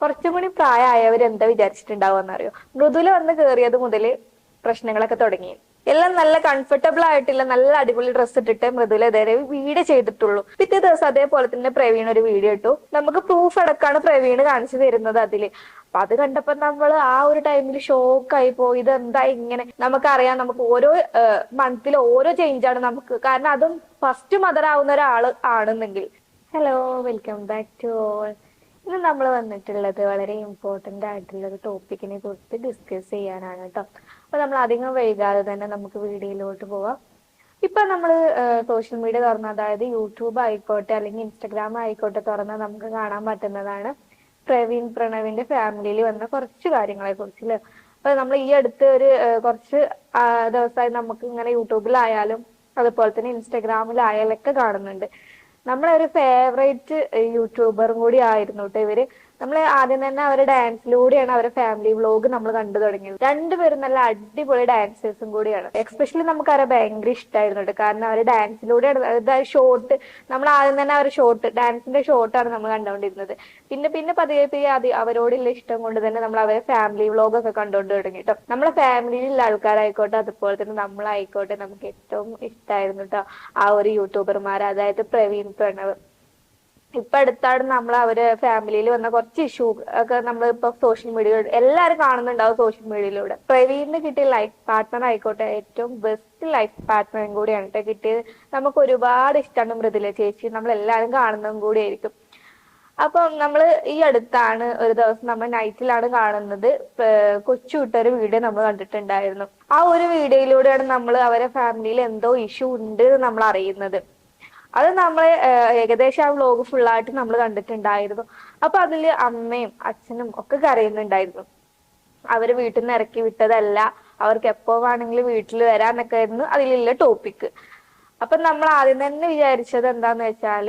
കുറച്ചും കൂടി പ്രായമായവർ എന്താ വിചാരിച്ചിട്ടുണ്ടാവുക അറിയോ മൃദുല വന്ന് കയറിയത് മുതൽ പ്രശ്നങ്ങളൊക്കെ തുടങ്ങി. എല്ലാം നല്ല കംഫർട്ടബിൾ ആയിട്ടില്ല നല്ല അടിപൊളി ഡ്രസ്സ് ഇട്ടിട്ട് മൃദുല ഇതേ വീഡിയോ ചെയ്തിട്ടുള്ളൂ. പിറ്റേ ദിവസം അതേപോലെ തന്നെ പ്രവീൺ ഒരു വീഡിയോ ഇട്ടു. നമുക്ക് പ്രൂഫ് അടക്കാണ് പ്രവീൺ കാണിച്ചു തരുന്നത് അതിൽ. അപ്പൊ അത് കണ്ടപ്പോ നമ്മൾ ആ ഒരു ടൈമിൽ ഷോക്കായി പോയി. ഇത് എന്താ ഇങ്ങനെ? നമുക്കറിയാം നമുക്ക് ഓരോ മന്തിൽ ഓരോ ചേഞ്ചാണ് നമുക്ക്. കാരണം അതും ഫസ്റ്റ് മദർ ആവുന്ന ഒരാൾ ആണെന്നെങ്കിൽ. Hello welcome back to all ഇന്ന് നമ്മൾ വന്നിട്ടുള്ളത് വളരെ ഇമ്പോർട്ടന്റ് ആയിട്ടുള്ള ഒരു ടോപ്പിക്കിനെ കുറിച്ച് ഡിസ്കസ് ചെയ്യാനാണ് കേട്ടോ. അപ്പൊ നമ്മൾ അധികം വൈകാതെ തന്നെ നമുക്ക് വീഡിയോയിലോട്ട് പോവാം. ഇപ്പൊ നമ്മൾ സോഷ്യൽ മീഡിയ തുറന്ന അതായത് യൂട്യൂബ് ആയിക്കോട്ടെ അല്ലെങ്കിൽ ഇൻസ്റ്റഗ്രാം ആയിക്കോട്ടെ തുറന്ന് നമുക്ക് കാണാൻ പറ്റുന്നതാണ് പ്രവീൺ പ്രണവിന്റെ ഫാമിലിയിൽ വന്ന കുറച്ച് കാര്യങ്ങളെ കുറിച്ച് അപ്പൊ നമ്മൾ ഈ അടുത്ത് ഒരു കുറച്ച് ദിവസമായി നമുക്ക് ഇങ്ങനെ യൂട്യൂബിലായാലും അതുപോലെ തന്നെ ഇൻസ്റ്റഗ്രാമിലായാലൊക്കെ കാണുന്നുണ്ട്. നമ്മളെ ഒരു ഫേവറേറ്റ് യൂട്യൂബറും കൂടി ആയിരുന്നു കേട്ടോ ഇവർ. നമ്മൾ ആദ്യം തന്നെ അവരുടെ ഡാൻസിലൂടെയാണ് അവരുടെ ഫാമിലി വ്ലോഗ് നമ്മൾ കണ്ടു തുടങ്ങിയത്. രണ്ടുപേരും നല്ല അടിപൊളി ഡാൻസേഴ്സും കൂടിയാണ്. എക്സ്പെഷ്യലി നമുക്ക് അവരെ ഭയങ്കര ഇഷ്ടമായിരുന്നു കാരണം അവർ ഡാൻസിലൂടെയാണ് അതായത് ഷോർട്ട് നമ്മൾ ആദ്യം തന്നെ അവർ ഷോർട്ട് ഡാൻസിന്റെ ഷോർട്ടാണ് നമ്മൾ കണ്ടുകൊണ്ടിരുന്നത് പിന്നെ പിന്നെ പതിയെ പതിയെ അത് അവരോടുള്ള ഇഷ്ടം കൊണ്ട് തന്നെ നമ്മൾ അവരെ ഫാമിലി വ്ലോഗ് ഒക്കെ കണ്ടുകൊണ്ട് തുടങ്ങി കേട്ടോ. നമ്മളെ ഫാമിലിയിലുള്ള ആൾക്കാരായിക്കോട്ടെ അതുപോലെ തന്നെ നമ്മളായിക്കോട്ടെ നമുക്ക് ഏറ്റവും ഇഷ്ടമായിരുന്നു കേട്ടോ ആ ഒരു യൂട്യൂബർമാർ അതായത് പ്രവീൺ പ്രണവ്. ഇപ്പൊ അടുത്താണ് നമ്മൾ അവർ ഫാമിലിയിൽ വന്ന കുറച്ച് ഇഷ്യൂ ഒക്കെ നമ്മൾ ഇപ്പൊ സോഷ്യൽ മീഡിയ എല്ലാവരും കാണുന്നുണ്ടാവും സോഷ്യൽ മീഡിയയിലൂടെ. പ്രവീണിന് കിട്ടിയ ലൈഫ് പാർട്ട്ണർ ആയിക്കോട്ടെ ഏറ്റവും ബെസ്റ്റ് ലൈഫ് പാർട്ട്ണറും കൂടിയാണ് കേട്ടോ കിട്ടിയത്. നമുക്ക് ഒരുപാട് ഇഷ്ടമാണ് മൃദുല ചേച്ചി. നമ്മൾ എല്ലാവരും കാണുന്നതും കൂടിയായിരിക്കും അപ്പം നമ്മൾ ഈ അടുത്താണ് ഒരു ദിവസം നമ്മൾ നൈറ്റിലാണ് കാണുന്നത്. കൊച്ചു വിട്ടൊരു വീഡിയോ നമ്മൾ കണ്ടിട്ടുണ്ടായിരുന്നു. ആ ഒരു വീഡിയോയിലൂടെയാണ് നമ്മൾ അവരെ ഫാമിലിയിൽ എന്തോ ഇഷ്യൂ ഉണ്ട് നമ്മൾ അറിയുന്നത്. അത് നമ്മളെ ഏകദേശം ആ വ്ലോഗ് ഫുള്ളായിട്ട് നമ്മൾ കണ്ടിട്ടുണ്ടായിരുന്നു. അപ്പൊ അതിൽ അമ്മയും അച്ഛനും ഒക്കെ കരയുന്നുണ്ടായിരുന്നു. അവർ വീട്ടിൽ നിന്ന് ഇറക്കി വിട്ടതല്ല. അവർക്ക് എപ്പോ വേണമെങ്കിലും വീട്ടിൽ വരാന്നൊക്കെ ആയിരുന്നു അതിലുള്ള ടോപ്പിക് അപ്പൊ നമ്മൾ ആദ്യം തന്നെ വിചാരിച്ചത് എന്താന്ന് വെച്ചാൽ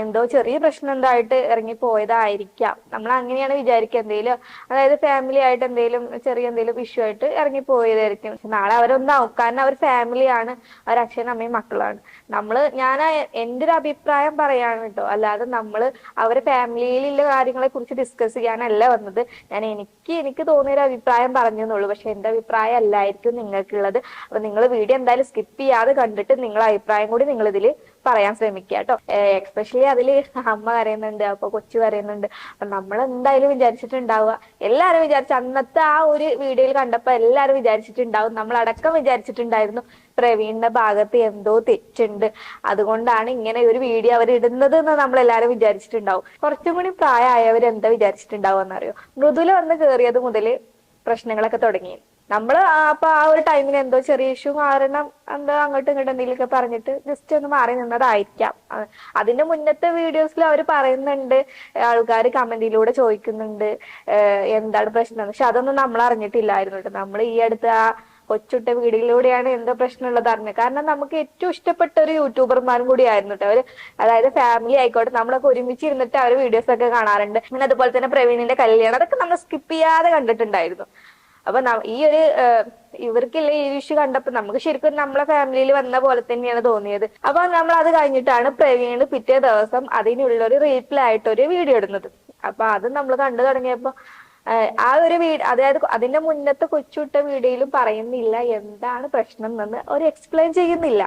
എന്തോ ചെറിയ പ്രശ്നം എന്തായിട്ട് ഇറങ്ങി പോയതായിരിക്കാം നമ്മൾ അങ്ങനെയാണ് വിചാരിക്കുക. എന്തെങ്കിലും അതായത് ഫാമിലി ആയിട്ട് എന്തെങ്കിലും ചെറിയ എന്തെങ്കിലും ഇഷ്യൂ ആയിട്ട് ഇറങ്ങി പോയതായിരിക്കും പക്ഷെ നാളെ അവരൊന്നാവും. കാരണം അവർ ഫാമിലിയാണ് അവർ അച്ഛനും അമ്മയും മക്കളാണ് നമ്മൾ ഞാൻ എന്റെ ഒരു അഭിപ്രായം പറയാണ് കേട്ടോ. അല്ലാതെ നമ്മൾ അവരെ ഫാമിലിയിലുള്ള കാര്യങ്ങളെ കുറിച്ച് ഡിസ്കസ് ചെയ്യാനല്ല വന്നത്. ഞാൻ എനിക്ക് എനിക്ക് തോന്നിയ ഒരു അഭിപ്രായം പറഞ്ഞെന്നുള്ളൂ. പക്ഷെ എന്റെ അഭിപ്രായം അല്ലായിരിക്കും നിങ്ങൾക്കുള്ളത്. അപ്പൊ നിങ്ങൾ വീഡിയോ എന്തായാലും സ്കിപ്പ് ചെയ്യാതെ കണ്ടിട്ട് നിങ്ങളെ അഭിപ്രായം കൂടി നിങ്ങൾ ഇതിൽ പറയാൻ ശ്രമിക്കുക കേട്ടോ. എക്സ്പെഷ്യലി അതിൽ അമ്മ കരയുന്നുണ്ട് അപ്പൊ കൊച്ചു കരയുന്നുണ്ട് അപ്പൊ നമ്മൾ എന്തായാലും വിചാരിച്ചിട്ടുണ്ടാവുക. എല്ലാരും വിചാരിച്ച അന്നത്തെ ആ ഒരു വീഡിയോയിൽ കണ്ടപ്പോ എല്ലാരും വിചാരിച്ചിട്ടുണ്ടാവും. നമ്മൾ അടക്കം വിചാരിച്ചിട്ടുണ്ടായിരുന്നു പ്രവീണിന്റെ ഭാഗത്ത് എന്തോ തെറ്റുണ്ട്. അതുകൊണ്ടാണ് ഇങ്ങനെ ഒരു വീഡിയോ അവർ ഇടുന്നത് എന്ന് നമ്മൾ എല്ലാരും വിചാരിച്ചിട്ടുണ്ടാവും. കുറച്ചും കൂടി പ്രായമായവർ എന്താ വിചാരിച്ചിട്ടുണ്ടാവും എന്നറിയോ? മൃദുല വന്ന് കയറിയത് മുതൽ പ്രശ്നങ്ങളൊക്കെ തുടങ്ങി. നമ്മൾ അപ്പൊ ആ ഒരു ടൈമിന് എന്തോ ചെറിയ ഇഷ്യൂ കാരണം എന്തോ അങ്ങോട്ടും ഇങ്ങോട്ടും എന്തെങ്കിലുമൊക്കെ പറഞ്ഞിട്ട് ജസ്റ്റ് ഒന്ന് മാറി നിന്നതായിരിക്കാം. അതിന്റെ മുന്നത്തെ വീഡിയോസിൽ അവർ പറയുന്നുണ്ട് ആൾക്കാർ കമന്റിലൂടെ ചോദിക്കുന്നുണ്ട് എന്താണ് പ്രശ്നം പക്ഷെ അതൊന്നും നമ്മൾ അറിഞ്ഞിട്ടില്ലായിരുന്നു കേട്ടോ. നമ്മൾ ഈ അടുത്ത് ആ കൊച്ചുട്ട വീടുകളിലൂടെയാണ് എന്തോ പ്രശ്നമുള്ളത് അറിഞ്ഞത്. കാരണം നമുക്ക് ഏറ്റവും ഇഷ്ടപ്പെട്ട ഒരു യൂട്യൂബർമാരും കൂടി ആയിരുന്നു കേട്ടോ അവർ. അതായത് ഫാമിലി ആയിക്കോട്ടെ നമ്മളൊക്കെ ഒരുമിച്ച് ഇരുന്നിട്ട് അവർ വീഡിയോസ് ഒക്കെ കാണാറുണ്ട്. പിന്നെ അതുപോലെ തന്നെ പ്രവീണിന്റെ കല്യാണം അതൊക്കെ നമ്മൾ സ്കിപ്പ് ചെയ്യാതെ കണ്ടിട്ടുണ്ടായിരുന്നു. അപ്പൊ ഈ ഒരു ഇവർക്കില്ല ഈ ഇഷ്യൂ കണ്ടപ്പോ നമുക്ക് ശരിക്കും നമ്മളെ ഫാമിലിയിൽ വന്ന പോലെ തന്നെയാണ് തോന്നിയത്. അപ്പൊ നമ്മൾ അത് കഴിഞ്ഞിട്ടാണ് പ്രവീണ് പിറ്റേ ദിവസം അതിനുള്ള ഒരു റീപ്ലൈ ആയിട്ട് ഒരു വീഡിയോ ഇടുന്നത്. അപ്പൊ അത് നമ്മൾ കണ്ടു തുടങ്ങിയപ്പോ ആ ഒരു വീട് അതായത് അതിന്റെ മുന്നത്തെ കൊച്ചുവിട്ട വീഡിയോയിലും പറയുന്നില്ല എന്താണ് പ്രശ്നം എന്ന് ഒരു എക്സ്പ്ലെയിൻ ചെയ്യുന്നില്ല.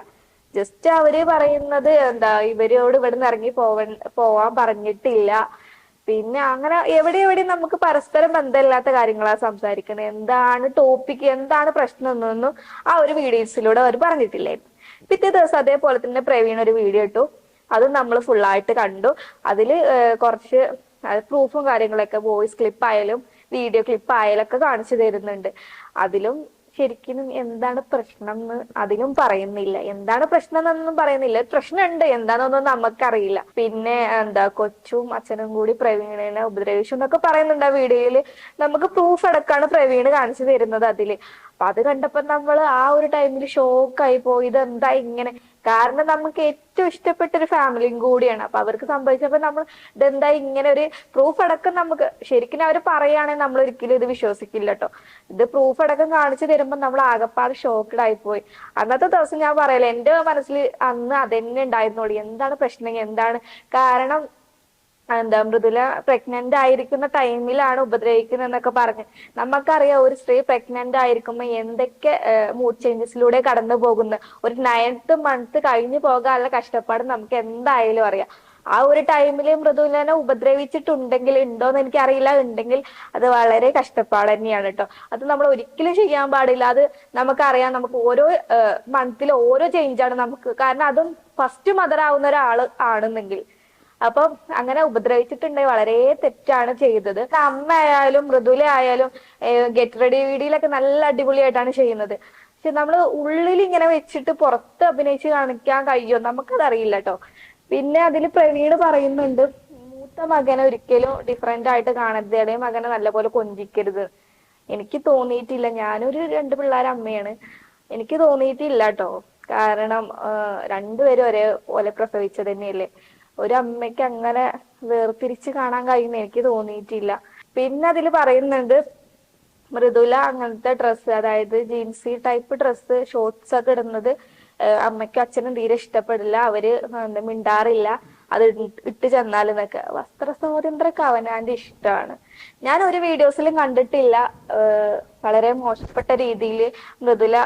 ജസ്റ്റ് അവർ പറയുന്നത് എന്താ ഇവരോട് ഇവിടുന്ന് ഇറങ്ങി പോവൻ പോവാൻ പറഞ്ഞിട്ടില്ല. പിന്നെ അങ്ങനെ എവിടെ എവിടെ നമുക്ക് പരസ്പരം ബന്ധമില്ലാത്ത കാര്യങ്ങളാണ് സംസാരിക്കുന്നത് എന്താണ് ടോപ്പിക് എന്താണ് പ്രശ്നം എന്നൊന്നും ആ ഒരു വീഡിയോസിലൂടെ അവർ പറഞ്ഞിട്ടില്ലായിരുന്നു പിറ്റേ ദിവസം അതേപോലെ തന്നെ പ്രവീൺ ഒരു വീഡിയോ ഇട്ടു. അത് നമ്മൾ ഫുള്ളായിട്ട് കണ്ടു. അതിൽ കുറച്ച് പ്രൂഫും കാര്യങ്ങളൊക്കെ വോയിസ് ക്ലിപ്പ് ആയാലും വീഡിയോ ക്ലിപ്പ് ആയാലും ഒക്കെ കാണിച്ചു തരുന്നുണ്ട്. അതിലും ശരിക്കും എന്താണ് പ്രശ്നം എന്ന് അതിലും പറയുന്നില്ല. എന്താണ് പ്രശ്നം എന്നൊന്നും പറയുന്നില്ല പ്രശ്നമുണ്ട് എന്താണെന്നൊന്നും നമുക്കറിയില്ല. പിന്നെ എന്താ കൊച്ചും അച്ഛനും കൂടി പ്രവീണിനെ ഉപദ്രവിച്ചു എന്നൊക്കെ പറയുന്നുണ്ട് ആ വീഡിയോയിൽ. നമുക്ക് പ്രൂഫ് അടക്കാണ് പ്രവീണ് കാണിച്ചു തരുന്നത് അതിൽ. അപ്പൊ അത് കണ്ടപ്പോ നമ്മൾ ആ ഒരു ടൈമിൽ ഷോക്കായി പോയി. ഇതെന്താ ഇങ്ങനെ? കാരണം നമുക്ക് ഏറ്റവും ഇഷ്ടപ്പെട്ട ഒരു ഫാമിലിയും കൂടിയാണ്. അപ്പൊ അവർക്ക് സംഭവിച്ചപ്പോ നമ്മൾ ഇതെന്താ ഇങ്ങനെ ഒരു പ്രൂഫ് അടക്കം നമുക്ക് ശരിക്കും അവർ പറയുകയാണെങ്കിൽ നമ്മൾ ഒരിക്കലും ഇത് വിശ്വസിക്കില്ല കേട്ടോ ഇത് പ്രൂഫ് അടക്കം കാണിച്ചു തരുമ്പോ നമ്മൾ ആകപ്പാട് ഷോക്ക്ഡ് ആയിപ്പോയി. അന്നത്തെ ദിവസം ഞാൻ പറയല എന്റെ മനസ്സിൽ അന്ന് അതെന്നെ ഉണ്ടായിരുന്നുള്ളൂ. എന്താണ് പ്രശ്നം? എന്താണ് കാരണം? എന്താ മൃദുല പ്രഗ്നന്റ് ആയിരിക്കുന്ന ടൈമിലാണ് ഉപദ്രവിക്കുന്നത് എന്നൊക്കെ പറഞ്ഞ്. നമുക്കറിയാം ഒരു സ്ത്രീ പ്രഗ്നന്റ് ആയിരിക്കുമ്പോൾ എന്തൊക്കെ മൂഡ് ചേഞ്ചസിലൂടെ കടന്നു പോകുന്നു. ഒരു നയൻത്ത് മന്ത് കഴിഞ്ഞു പോകാനുള്ള കഷ്ടപ്പാട് നമുക്ക് എന്തായാലും അറിയാം. ആ ഒരു ടൈമിൽ മൃദുലനെ ഉപദ്രവിച്ചിട്ടുണ്ടെങ്കിൽ ഉണ്ടോന്ന് എനിക്കറിയില്ല. ഉണ്ടെങ്കിൽ അത് വളരെ കഷ്ടപ്പാട് തന്നെയാണ് കേട്ടോ അത് നമ്മൾ ഒരിക്കലും ചെയ്യാൻ പാടില്ല. അത് നമുക്കറിയാം നമുക്ക് ഓരോ മന്തിൽ ഓരോ ചേഞ്ചാണ് നമുക്ക്. കാരണം അതും ഫസ്റ്റ് മദർ ആവുന്ന ഒരാൾ ആണെന്നെങ്കിൽ. അപ്പം അങ്ങനെ ഉപദ്രവിച്ചിട്ടുണ്ട്. വളരെ തെറ്റാണ് ചെയ്തത്. അമ്മ ആയാലും മൃദുല ആയാലും ഗെറ്റ് റെഡി വീഡിയോയിലൊക്കെ നല്ല അടിപൊളിയായിട്ടാണ് ചെയ്യുന്നത്. പക്ഷെ നമ്മൾ ഉള്ളിൽ ഇങ്ങനെ വെച്ചിട്ട് പുറത്ത് അഭിനയിച്ച് കാണിക്കാൻ കഴിയുമോ നമുക്കതറിയില്ല കേട്ടോ പിന്നെ അതിൽ പ്രവീണ് പറയുന്നുണ്ട് മൂത്ത മകനെ ഒരിക്കലും ഡിഫറെന്റ് ആയിട്ട് കാണരുത്. മകനെ നല്ലപോലെ കൊഞ്ചിക്കരുത്. എനിക്ക് തോന്നിയിട്ടില്ല. ഞാനൊരു രണ്ട് പിള്ളേർ അമ്മയാണ്. എനിക്ക് തോന്നിയിട്ടില്ല കേട്ടോ കാരണം രണ്ടുപേരും ഒരേ പോലെ പ്രസവിച്ചത് തന്നെയല്ലേ? ഒരു അമ്മയ്ക്ക് അങ്ങനെ വേർതിരിച്ച് കാണാൻ കഴിയുന്ന എനിക്ക് തോന്നിയിട്ടില്ല. പിന്നെ അതിൽ പറയുന്നുണ്ട് മൃദുല അങ്ങനത്തെ ഡ്രസ്സ് അതായത് ജീൻസി ടൈപ്പ് ഡ്രസ്സ് ഷോർട്സ് ഒക്കെ ഇടുന്നത് അമ്മയ്ക്കും അച്ഛനും തീരെ ഇഷ്ടപ്പെടില്ല. അവർ മിണ്ടാറില്ല. അത് ഇട്ട് ചെന്നാൽ എന്നൊക്കെ വസ്ത്ര സ്വാതന്ത്ര്യമൊക്കെ അവനാന്റെ ഇഷ്ടമാണ്. ഞാൻ ഒരു വീഡിയോസിലും കണ്ടിട്ടില്ല. വളരെ മോശപ്പെട്ട രീതിയിൽ മൃദുല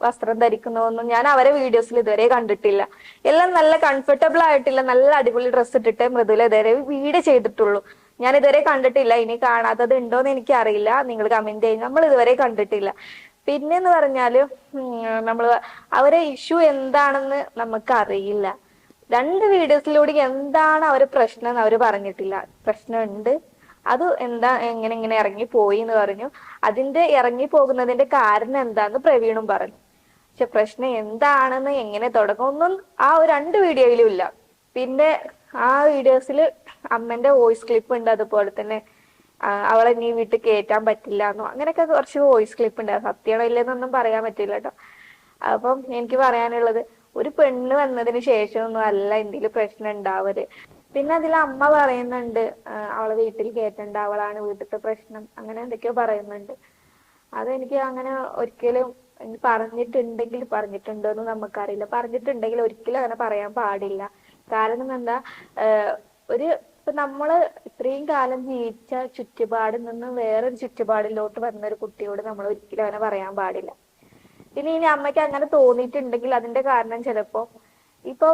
വസ്ത്രം ധരിക്കുന്നതൊന്നും ഞാൻ അവരെ വീഡിയോസിൽ ഇതുവരെ കണ്ടിട്ടില്ല. എല്ലാം നല്ല കംഫർട്ടബിൾ ആയിട്ടില്ല നല്ല അടിപൊളി ഡ്രസ്സ് ഇട്ടിട്ട് മൃദുല ഇതുവരെ വീട് ചെയ്തിട്ടുള്ളൂ. ഞാൻ ഇതുവരെ കണ്ടിട്ടില്ല ഇനി കാണാത്തത് ഉണ്ടോന്ന് എനിക്ക് അറിയില്ല നിങ്ങൾ കമന്റ് ചെയ്യും നമ്മൾ ഇതുവരെ കണ്ടിട്ടില്ല. പിന്നെ എന്ന് പറഞ്ഞാൽ നമ്മൾ അവരെ ഇഷ്യൂ എന്താണെന്ന് നമുക്ക് അറിയില്ല രണ്ട് വീഡിയോസിലൂടെ എന്താണ് അവർ പ്രശ്നം എന്ന് അവർ പറഞ്ഞിട്ടില്ല. പ്രശ്നമുണ്ട്. അത് എന്താ എങ്ങനെ ഇങ്ങനെ ഇറങ്ങി പോയി എന്ന് പറഞ്ഞു. അതിന്റെ ഇറങ്ങി പോകുന്നതിന്റെ കാരണം എന്താന്ന് പ്രവീണും പറഞ്ഞു. പക്ഷെ പ്രശ്നം എന്താണെന്ന് എങ്ങനെ തുടങ്ങുമെന്നും ആ ഒരു രണ്ട് വീഡിയോയിലും ഇല്ല. പിന്നെ ആ വീഡിയോസിൽ അമ്മന്റെ വോയിസ് ക്ലിപ്പ് ഉണ്ട് അതുപോലെ തന്നെ അവളെ നീ വീട്ടിൽ കയറ്റാൻ പറ്റില്ല എന്നോ അങ്ങനെയൊക്കെ കുറച്ച് വോയിസ് ക്ലിപ്പ് ഉണ്ട്. സത്യമാണോ ഇല്ലെന്നൊന്നും പറയാൻ പറ്റില്ല കേട്ടോ അപ്പം എനിക്ക് പറയാനുള്ളത് ഒരു പെണ്ണ് വന്നതിന് ശേഷമൊന്നും അല്ല എന്തെങ്കിലും പ്രശ്നം ഉണ്ടാവൽ. പിന്നെ അതിൽ അമ്മ പറയുന്നുണ്ട് അവളെ വീട്ടിൽ കയറ്റണ്ട അവളാണ് വീട്ടിലത്തെ പ്രശ്നം അങ്ങനെ എന്തൊക്കെയോ പറയുന്നുണ്ട്. അതെനിക്ക് അങ്ങനെ ഒരിക്കലും പറഞ്ഞിട്ടുണ്ടെങ്കിൽ പറഞ്ഞിട്ടുണ്ടോ എന്ന് നമുക്കറിയില്ല. പറഞ്ഞിട്ടുണ്ടെങ്കിൽ ഒരിക്കലും അങ്ങനെ പറയാൻ പാടില്ല. കാരണം എന്താ ഒരു ഇപ്പൊ നമ്മൾ ഇത്രയും കാലം ജീവിച്ച ചുറ്റുപാടിൽ നിന്ന് വേറൊരു ചുറ്റുപാടിലോട്ട് വന്ന ഒരു കുട്ടിയോട് നമ്മൾ ഒരിക്കലും അങ്ങനെ പറയാൻ പാടില്ല. ഇനി ഇനി അമ്മയ്ക്ക് അങ്ങനെ തോന്നിയിട്ടുണ്ടെങ്കിൽ അതിന്റെ കാരണം ചിലപ്പോ ഇപ്പൊ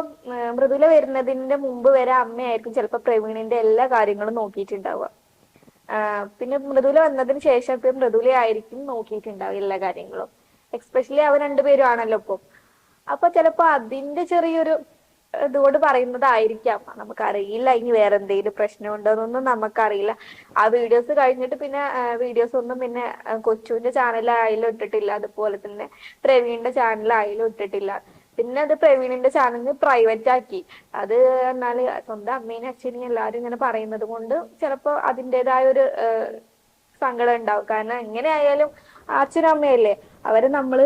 മൃദുല വരുന്നതിന്റെ മുമ്പ് വരെ അമ്മയായിരിക്കും ചിലപ്പോ പ്രവീണിന്റെ എല്ലാ കാര്യങ്ങളും നോക്കിയിട്ടുണ്ടാവുക. പിന്നെ മൃദുല വന്നതിന് ശേഷം ഇപ്പൊ മൃദുല ആയിരിക്കും നോക്കിയിട്ടുണ്ടാവുക എല്ലാ കാര്യങ്ങളും. എക്സ്പെഷ്യലി അവർ രണ്ടുപേരും ആണല്ലോ ഇപ്പൊ. അപ്പൊ ചിലപ്പോ അതിന്റെ ചെറിയൊരു ഇതുകൊണ്ട് പറയുന്നതായിരിക്കാം. നമുക്കറിയില്ല ഇനി വേറെ എന്തെങ്കിലും പ്രശ്നം ഉണ്ടോന്നൊന്നും നമുക്കറിയില്ല. ആ വീഡിയോസ് കഴിഞ്ഞിട്ട് പിന്നെ വീഡിയോസ് ഒന്നും പിന്നെ കൊച്ചുവിന്റെ ചാനലായാലും ഇട്ടിട്ടില്ല. അതുപോലെ തന്നെ പ്രവീണിന്റെ ചാനലായാലും ഇട്ടിട്ടില്ല. പിന്നെ അത് പ്രവീണിന്റെ ചാനലിന് പ്രൈവറ്റ് ആക്കി. അത് എന്നാൽ സ്വന്തം അമ്മേനെ അച്ഛനെയും എല്ലാരും ഇങ്ങനെ പറയുന്നത് കൊണ്ട് ചിലപ്പോ അതിന്റെതായ ഒരു സങ്കടം ഉണ്ടാവും. കാരണം എങ്ങനെയായാലും അച്ഛനും അമ്മയല്ലേ അവർ നമ്മൾ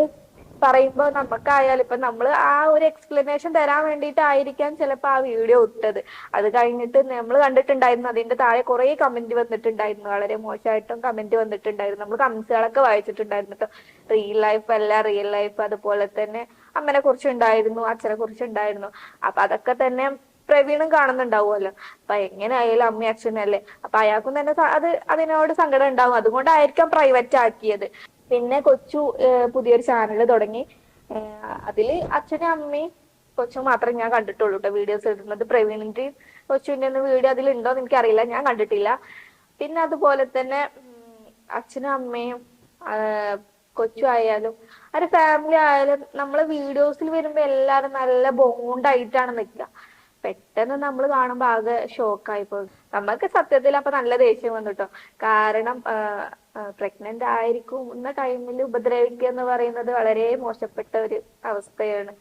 പറയുമ്പോൾ നമുക്കായാലും ഇപ്പൊ നമ്മൾ ആ ഒരു എക്സ്പ്ലനേഷൻ തരാൻ വേണ്ടിയിട്ടായിരിക്കാം ചിലപ്പോൾ ആ വീഡിയോ ഇട്ടത്. അത് കഴിഞ്ഞിട്ട് നമ്മൾ കണ്ടിട്ടുണ്ടായിരുന്നു അതിന്റെ താഴെ കുറെ കമന്റ് വന്നിട്ടുണ്ടായിരുന്നു. വളരെ മോശമായിട്ടും കമന്റ് വന്നിട്ടുണ്ടായിരുന്നു. നമ്മൾ കമന്റ്സുകളൊക്കെ വായിച്ചിട്ടുണ്ടായിരുന്നു കേട്ടോ റിയൽ ലൈഫ് അല്ല റിയൽ ലൈഫ് അതുപോലെ തന്നെ അമ്മനെ കുറിച്ച് ഉണ്ടായിരുന്നു അച്ഛനെ കുറിച്ച് ഉണ്ടായിരുന്നു അപ്പൊ അതൊക്കെ തന്നെ പ്രവീണും കാണുന്നുണ്ടാവുമല്ലോ. അപ്പൊ എങ്ങനെയായാലും അമ്മയും അച്ഛനല്ലേ അപ്പൊ അയാൾക്കും തന്നെ അത് അതിനോട് സങ്കടം ഉണ്ടാവും. അതുകൊണ്ടായിരിക്കാം പ്രൈവറ്റ് ആക്കിയത്. പിന്നെ കൊച്ചു പുതിയൊരു ചാനൽ തുടങ്ങി. അതിൽ അച്ഛനും അമ്മയും കൊച്ചു മാത്രമേ ഞാൻ കണ്ടിട്ടുള്ളൂ കേട്ടോ വീഡിയോസ് ഇടുന്നത്. പ്രവീണിന്റെയും കൊച്ചുവിന്റെ ഒന്നും വീഡിയോ അതിലുണ്ടോ എന്ന് എനിക്കറിയില്ല. ഞാൻ കണ്ടിട്ടില്ല. പിന്നെ അതുപോലെ തന്നെ അച്ഛനും അമ്മയും കൊച്ചു ആയാലും അവരുടെ ഫാമിലി ആയാലും നമ്മളെ വീഡിയോസിൽ വരുമ്പോ എല്ലാരും നല്ല ബോണ്ടായിട്ടാണ് നിൽക്കുക പെട്ടെന്ന് നമ്മൾ കാണുമ്പോൾ ആകെ ഷോക്കായി പോകും. നമ്മൾക്ക് സത്യത്തിൽ അപ്പൊ നല്ല ദേഷ്യം വന്നു കാരണം പ്രഗ്നന്റ് ആയിരിക്കുന്ന ടൈമിൽ ഉപദ്രവിക്കുക എന്ന് പറയുന്നത് വളരെ മോശപ്പെട്ട ഒരു അവസ്ഥയാണ്.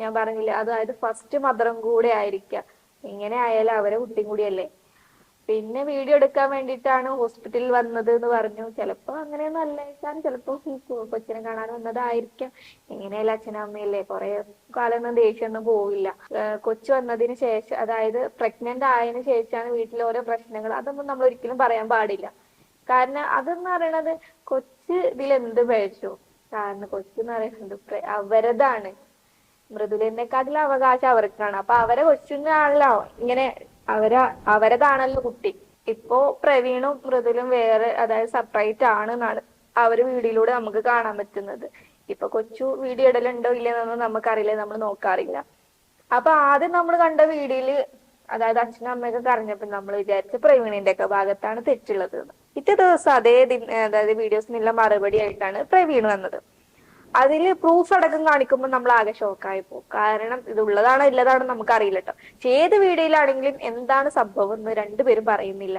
ഞാൻ പറഞ്ഞില്ല അതായത് ഫസ്റ്റ് മദറും കൂടെ ആയിരിക്കാം. ഇങ്ങനെ ആയാലും അവരെ കുട്ടിയും കൂടിയല്ലേ പിന്നെ വീഡിയോ എടുക്കാൻ വേണ്ടിയിട്ടാണ് ഹോസ്പിറ്റലിൽ വന്നത് എന്ന് പറഞ്ഞു. ചിലപ്പോ അങ്ങനെയൊന്നും അല്ലായിരിക്കാം ചിലപ്പോ കൊച്ചിനെ കാണാൻ വന്നതായിരിക്കാം. എങ്ങനെയല്ല അച്ഛനും അമ്മയല്ലേ? കുറെ കാലമൊന്നും ദേഷ്യമൊന്നും പോവില്ല. കൊച്ചു വന്നതിന് ശേഷം അതായത് പ്രഗ്നന്റ് ആയതിനു ശേഷമാണ് വീട്ടിൽ ഓരോ പ്രശ്നങ്ങൾ. അതൊന്നും നമ്മൾ ഒരിക്കലും പറയാൻ പാടില്ല. കാരണം അതെന്ന് പറയണത് കൊച്ച് ഇതിൽ എന്ത് പഴിച്ചു കാരണം കൊച്ചെന്ന് പറയുന്നത് അവരതാണ്. മൃദുലിനെക്കാട്ടിലും അവകാശം അവർക്കാണ്. അപ്പൊ അവരെ കൊച്ചിനാണല്ലോ ഇങ്ങനെ അവരാ അവരതാണല്ലോ കുട്ടി. ഇപ്പോ പ്രവീണും മൃദുലും വേറെ അതായത് സെപ്പറേറ്റ് ആണ് എന്നാണ് അവർ വീഡിയോയിലൂടെ നമുക്ക് കാണാൻ പറ്റുന്നത്. ഇപ്പൊ കൊച്ചു വീഡിയോ ഇടലുണ്ടോ ഇല്ലെന്നൊന്നും നമുക്കറിയില്ല നമ്മൾ നോക്കാറില്ല. അപ്പൊ ആദ്യം നമ്മൾ കണ്ട വീഡിയോയിൽ അതായത് അച്ഛനും അമ്മയൊക്കെ കരഞ്ഞപ്പോ നമ്മൾ വിചാരിച്ച പ്രവീണിന്റെ ഒക്കെ ഭാഗത്താണ് തെറ്റുള്ളത്. പിറ്റേ ദിവസം അതേ ദിന അതായത് വീഡിയോസിനെല്ലാം മറുപടി ആയിട്ടാണ് പ്രവീൺ വന്നത്. അതിൽ പ്രൂഫ് അടക്കം കാണിക്കുമ്പോൾ നമ്മൾ ആകെ ഷോക്കായി പോകും. കാരണം ഇത് ഉള്ളതാണോ ഇല്ലതാണോ നമുക്ക് അറിയില്ല കേട്ടോ ഏത് വീഡിയോയിലാണെങ്കിലും എന്താണ് സംഭവം എന്ന് രണ്ടുപേരും പറയുന്നില്ല.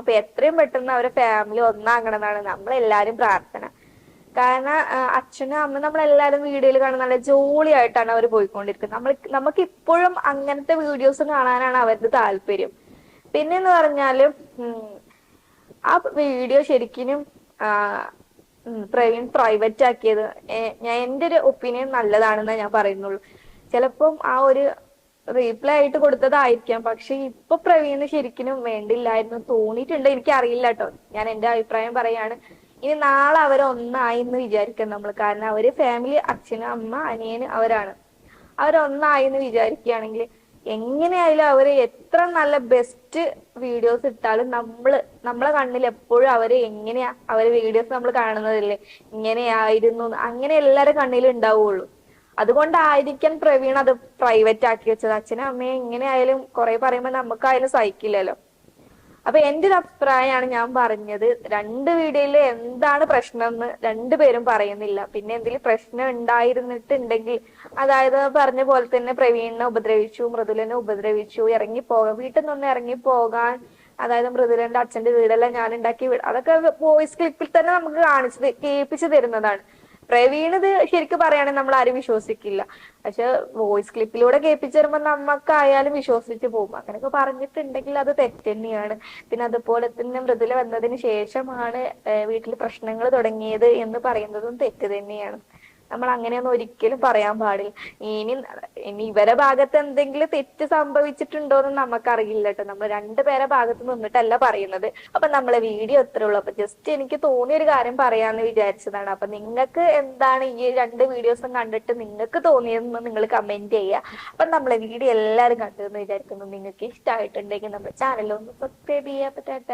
അപ്പൊ എത്രയും പെട്ടെന്ന് അവരെ ഫാമിലി ഒന്നാകണം എന്നാണ് നമ്മളെല്ലാരും പ്രാർത്ഥന. കാരണം അച്ഛനും അമ്മ നമ്മളെല്ലാരും വീഡിയോയിൽ കാണുന്ന നല്ല ജോളിയായിട്ടാണ് അവർ പോയിക്കൊണ്ടിരിക്കുന്നത്. നമ്മൾ നമുക്ക് ഇപ്പോഴും അങ്ങനത്തെ വീഡിയോസ് കാണാനാണ് അവരുടെ താല്പര്യം. പിന്നെന്ന് പറഞ്ഞാൽ ആ വീഡിയോ ശരിക്കും പ്രവീൺ പ്രൈവറ്റ് ആക്കിയത്. ഞാൻ എന്റെ ഒരു ഒപ്പീനിയൻ നല്ലതാണെന്ന് ഞാൻ പറയുന്നുള്ളൂ. ചിലപ്പം ആ ഒരു റീപ്ലൈ ആയിട്ട് കൊടുത്തതായിരിക്കാം. പക്ഷെ ഇപ്പൊ പ്രവീണ് ശരിക്കും വേണ്ടില്ലായിരുന്നു തോന്നിയിട്ടുണ്ട്. എനിക്ക് അറിയില്ല കേട്ടോ ഞാൻ എന്റെ അഭിപ്രായം പറയാണ്. ഇനി നാളെ അവർ ഒന്നായി എന്ന് വിചാരിക്കാം നമ്മൾ കാരണം അവർ ഫാമിലി അച്ഛന് അമ്മ അനിയന് അവരാണ്. അവരൊന്നായി എന്ന് വിചാരിക്കുകയാണെങ്കിൽ എങ്ങനെയായാലും അവർ എത്ര നല്ല ബെസ്റ്റ് വീഡിയോസ് ഇട്ടാലും നമ്മൾ നമ്മളെ കണ്ണിൽ എപ്പോഴും അവർ എങ്ങനെയാ അവർ വീഡിയോസ് നമ്മൾ കാണുന്നതല്ലേ? ഇങ്ങനെയായിരുന്നു. അങ്ങനെ എല്ലാരും കണ്ണിലും ഉണ്ടാവുള്ളൂ. അതുകൊണ്ടായിരിക്കാൻ പ്രവീൺ അത് പ്രൈവറ്റ് ആക്കി വെച്ചത്. അച്ഛനും അമ്മയും എങ്ങനെയായാലും കുറെ പറയുമ്പോ നമുക്കായാലും സഹിക്കില്ലല്ലോ. അപ്പൊ എന്റെ ഒരു അഭിപ്രായമാണ് ഞാൻ പറഞ്ഞത്. രണ്ട് വീടുകളിൽ എന്താണ് പ്രശ്നം എന്ന് രണ്ടുപേരും പറയുന്നില്ല. പിന്നെ എന്തെങ്കിലും പ്രശ്നം ഉണ്ടായിരുന്നിട്ടുണ്ടെങ്കിൽ അതായത് പറഞ്ഞ പോലെ തന്നെ പ്രവീണിനെ ഉപദ്രവിച്ചു മൃദുലനെ ഉപദ്രവിച്ചു ഇറങ്ങി പോകാൻ വീട്ടിൽ നിന്ന് ഇറങ്ങി പോകാൻ അതായത് മൃദുലന്റെ അച്ഛന്റെ വീടെല്ലാം ഞാൻ ഉണ്ടാക്കി വീട് അതൊക്കെ വോയിസ് ക്ലിപ്പിൽ തന്നെ നമുക്ക് കാണിച്ചത് കേൾപ്പിച്ചു തരുന്നതാണ്. പ്രവീൺ ഇത് ശരിക്കും പറയുകയാണെങ്കിൽ നമ്മൾ ആരും വിശ്വസിക്കില്ല. പക്ഷെ വോയിസ് ക്ലിപ്പിലൂടെ കേൾപ്പിച്ചു തരുമ്പോൾ നമുക്കായാലും വിശ്വസിച്ച് പോകും. അങ്ങനെയൊക്കെ പറഞ്ഞിട്ടുണ്ടെങ്കിൽ അത് തെറ്റന്നെയാണ്. പിന്നെ അതുപോലെ തന്നെ മൃദുല വന്നതിന് ശേഷമാണ് വീട്ടിൽ പ്രശ്നങ്ങൾ തുടങ്ങിയത് എന്ന് പറയുന്നതും തെറ്റ് തന്നെയാണ്. നമ്മൾ അങ്ങനെയൊന്നും ഒരിക്കലും പറയാൻ പാടില്ല. ഇനി ഇനി ഇവരെ ഭാഗത്ത് എന്തെങ്കിലും തെറ്റ് സംഭവിച്ചിട്ടുണ്ടോ എന്ന് നമുക്കറിയില്ല കേട്ടോ. നമ്മൾ രണ്ടുപേരെ ഭാഗത്ത് നിന്നിട്ടല്ല പറയുന്നത്. അപ്പൊ നമ്മളെ വീഡിയോ എത്ര ഉള്ളൂ. അപ്പൊ ജസ്റ്റ് എനിക്ക് തോന്നിയ ഒരു കാര്യം പറയാന്ന് വിചാരിച്ചതാണ്. അപ്പൊ നിങ്ങൾക്ക് എന്താണ് ഈ രണ്ട് വീഡിയോസും കണ്ടിട്ട് നിങ്ങൾക്ക് തോന്നിയതെന്ന് നിങ്ങൾ കമന്റ് ചെയ്യുക അപ്പൊ നമ്മളെ വീഡിയോ എല്ലാവരും കണ്ടു എന്ന് വിചാരിക്കുന്നു. നിങ്ങൾക്ക് ഇഷ്ടമായിട്ടുണ്ടെങ്കിൽ നമ്മുടെ ചാനൽ ഒന്ന് സബ്സ്ക്രൈബ് ചെയ്യാൻ പറ്റാത്ത